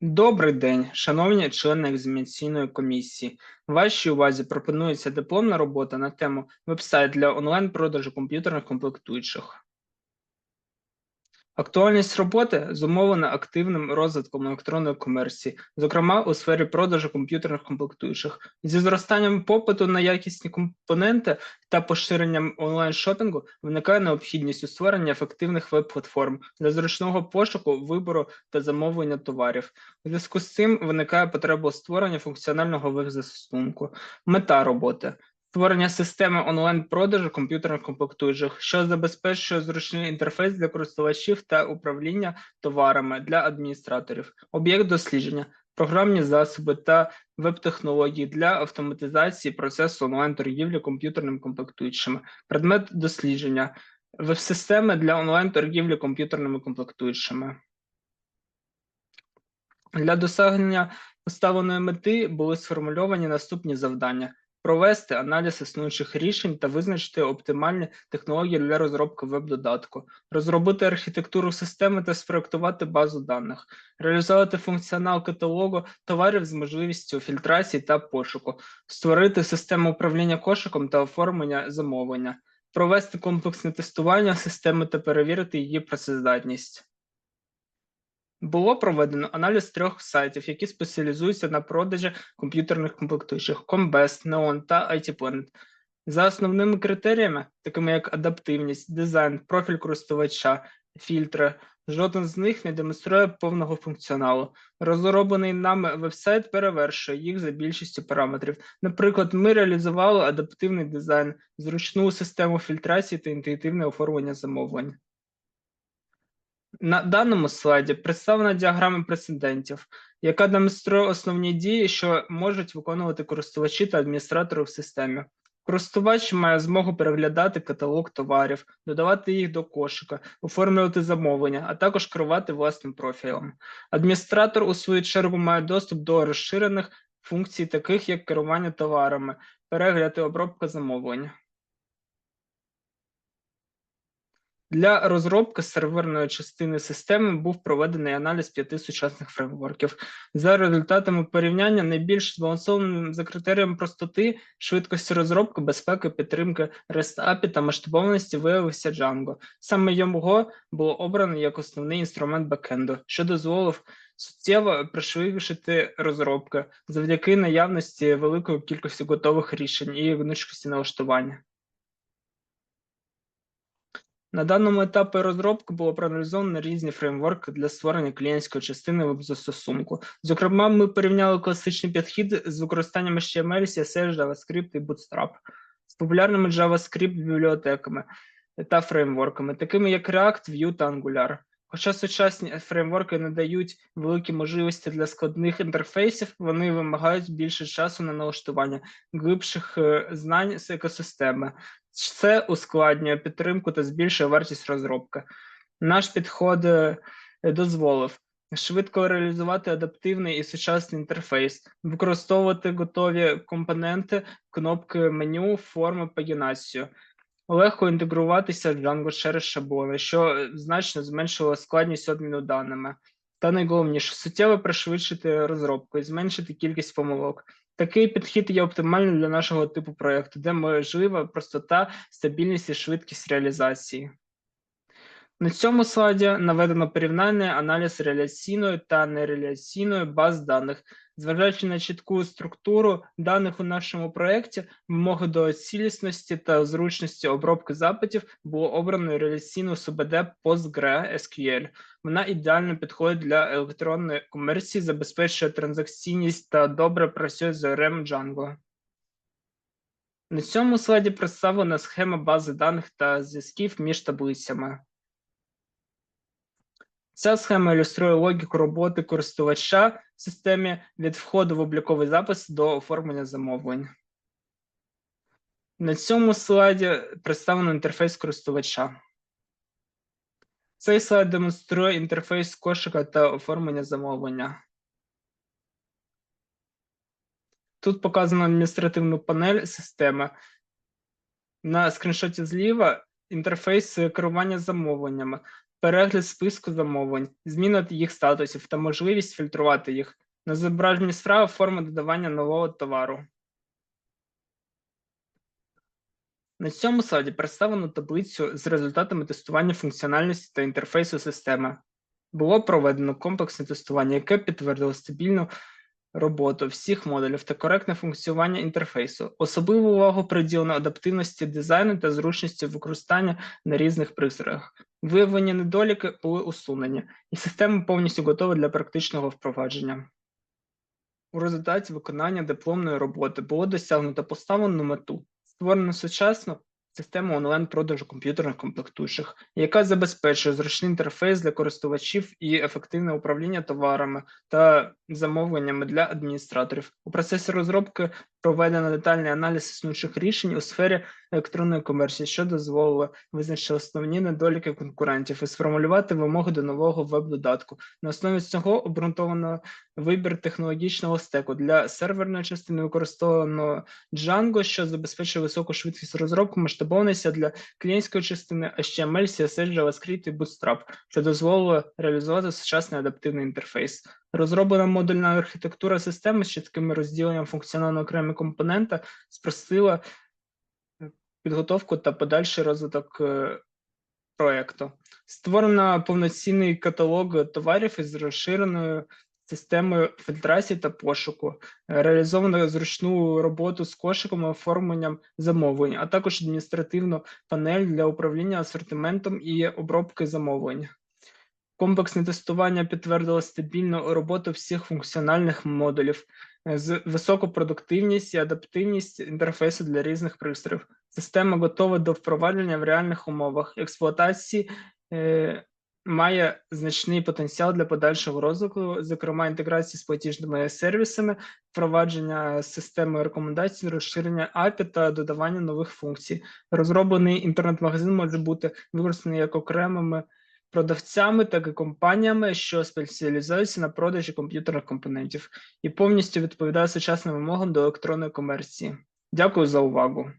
Добрий день, шановні члени екзаменаційної комісії. Вашій увазі пропонується дипломна робота на тему веб-сайт для онлайн-продажу комп'ютерних комплектуючих. Актуальність роботи зумовлена активним розвитком електронної комерції, зокрема у сфері продажу комп'ютерних комплектуючих. Зі зростанням попиту на якісні компоненти та поширенням онлайн-шопінгу виникає необхідність у створенні ефективних веб-платформ для зручного пошуку, вибору та замовлення товарів. У зв'язку з цим виникає потреба у створенні функціонального веб-застосунку. Мета роботи створення системи онлайн-продажу комп'ютерних комплектуючих, що забезпечує зручний інтерфейс для користувачів та управління товарами для адміністраторів, об'єкт дослідження, програмні засоби та веб-технології для автоматизації процесу онлайн-торгівлі комп'ютерними комплектуючими, предмет дослідження, веб-системи для онлайн-торгівлі комп'ютерними комплектуючими. Для досягнення поставленої мети були сформульовані наступні завдання: провести аналіз існуючих рішень та визначити оптимальні технології для розробки веб-додатку, розробити архітектуру системи та спроектувати базу даних, реалізувати функціонал каталогу товарів з можливістю фільтрації та пошуку, створити систему управління кошиком та оформлення замовлення, провести комплексне тестування системи та перевірити її працездатність. Було проведено аналіз трьох сайтів, які спеціалізуються на продажі комп'ютерних комплектуючих Combest, Neon та IT-Planet. За основними критеріями, такими як адаптивність, дизайн, профіль користувача, фільтри, жоден з них не демонструє повного функціоналу. Розроблений нами веб-сайт перевершує їх за більшістю параметрів. Наприклад, ми реалізували адаптивний дизайн, зручну систему фільтрації та інтуїтивне оформлення замовлень. На даному слайді представлена діаграма прецедентів, яка демонструє основні дії, що можуть виконувати користувачі та адміністратори в системі. Користувач має змогу переглядати каталог товарів, додавати їх до кошика, оформлювати замовлення, а також керувати власним профілем. Адміністратор, у свою чергу, має доступ до розширених функцій, таких як керування товарами, перегляд і обробка замовлень. Для розробки серверної частини системи був проведений аналіз п'яти сучасних фреймворків. За результатами порівняння найбільш збалансованим за критерієм простоти, швидкості розробки, безпеки, підтримки REST API та масштабованості виявився Django. Саме його було обрано як основний інструмент бекенду, що дозволив суттєво пришвидшити розробки завдяки наявності великої кількості готових рішень і гнучкості налаштування. На даному етапі розробки було проаналізовано різні фреймворки для створення клієнтської частини веб-застосунку. Зокрема, ми порівняли класичний підхід з використанням HTML, CSS, JavaScript і Bootstrap з популярними JavaScript бібліотеками та фреймворками, такими як React, Vue та Angular. Хоча сучасні фреймворки надають великі можливості для складних інтерфейсів, вони вимагають більше часу на налаштування глибших е, знань з екосистеми. Це ускладнює підтримку та збільшує вартість розробки. Наш підход е, дозволив швидко реалізувати адаптивний і сучасний інтерфейс, використовувати готові компоненти, кнопки меню, форми пагінацію, легко інтегруватися в Django через шаблони, що значно зменшило складність обміну даними. Та найголовніше суттєво пришвидшити розробку і зменшити кількість помилок. Такий підхід є оптимальним для нашого типу проєкту, де можлива простота, стабільність і швидкість реалізації. На цьому слайді наведено порівняння аналіз реляційної та нереляційної баз даних. Зважаючи на чітку структуру даних у нашому проєкті, вимоги до цілісності та зручності обробки запитів було обрано реляційну СУБД PostgreSQL. Вона ідеально підходить для електронної комерції, забезпечує транзакційність та добре працює з ORM Django. На цьому слайді представлена схема бази даних та зв'язків між таблицями. Ця схема ілюструє логіку роботи користувача в системі від входу в обліковий запис до оформлення замовлень. На цьому слайді представлено інтерфейс користувача. Цей слайд демонструє інтерфейс кошика та оформлення замовлення. Тут показано адміністративну панель системи. На скріншоті зліва інтерфейс керування замовленнями. Перегляд списку замовлень, зміна їх статусів та можливість фільтрувати їх. На зображенні справи форма додавання нового товару. На цьому слайді представлено таблицю з результатами тестування функціональності та інтерфейсу системи. Було проведено комплексне тестування, яке підтвердило стабільну роботу всіх модулів та коректне функціонування інтерфейсу. Особливу увагу приділено адаптивності дизайну та зручності використання на різних пристроях. Виявлені недоліки були усунені, і система повністю готова для практичного впровадження. У результаті виконання дипломної роботи було досягнуто поставлену мету створено сучасну систему онлайн-продажу комп'ютерних комплектуючих, яка забезпечує зручний інтерфейс для користувачів і ефективне управління товарами та замовленнями для адміністраторів. У процесі розробки проведено детальний аналіз існуючих рішень у сфері електронної комерції, що дозволило визначити основні недоліки конкурентів і сформулювати вимоги до нового веб-додатку. На основі цього обґрунтовано вибір технологічного стеку для серверної частини використовано Django, що забезпечує високу швидкість розробки, масштабованість для клієнтської частини HTML, CSS, JavaScript і Bootstrap, що дозволило реалізувати сучасний адаптивний інтерфейс. Розроблена модульна архітектура системи з чітким розділенням функціонально окремі компоненти спростила е, підготовку та подальший розвиток е, проєкту. Створено повноцінний каталог товарів із розширеною системою фільтрації та пошуку, реалізовано зручну роботу з кошиком і оформленням замовлень, а також адміністративну панель для управління асортиментом і обробки замовлень. Комплексне тестування підтвердило стабільну роботу всіх функціональних модулів з високу продуктивність і адаптивність інтерфейсу для різних пристроїв. Система готова до впровадження в реальних умовах експлуатації. Е, Має значний потенціал для подальшого розвитку, зокрема інтеграції з платіжними сервісами, впровадження системи рекомендацій, розширення API та додавання нових функцій. Розроблений інтернет-магазин може бути використаний як окремими продавцями, так і компаніями, що спеціалізуються на продажі комп'ютерних компонентів і повністю відповідає сучасним вимогам до електронної комерції. Дякую за увагу.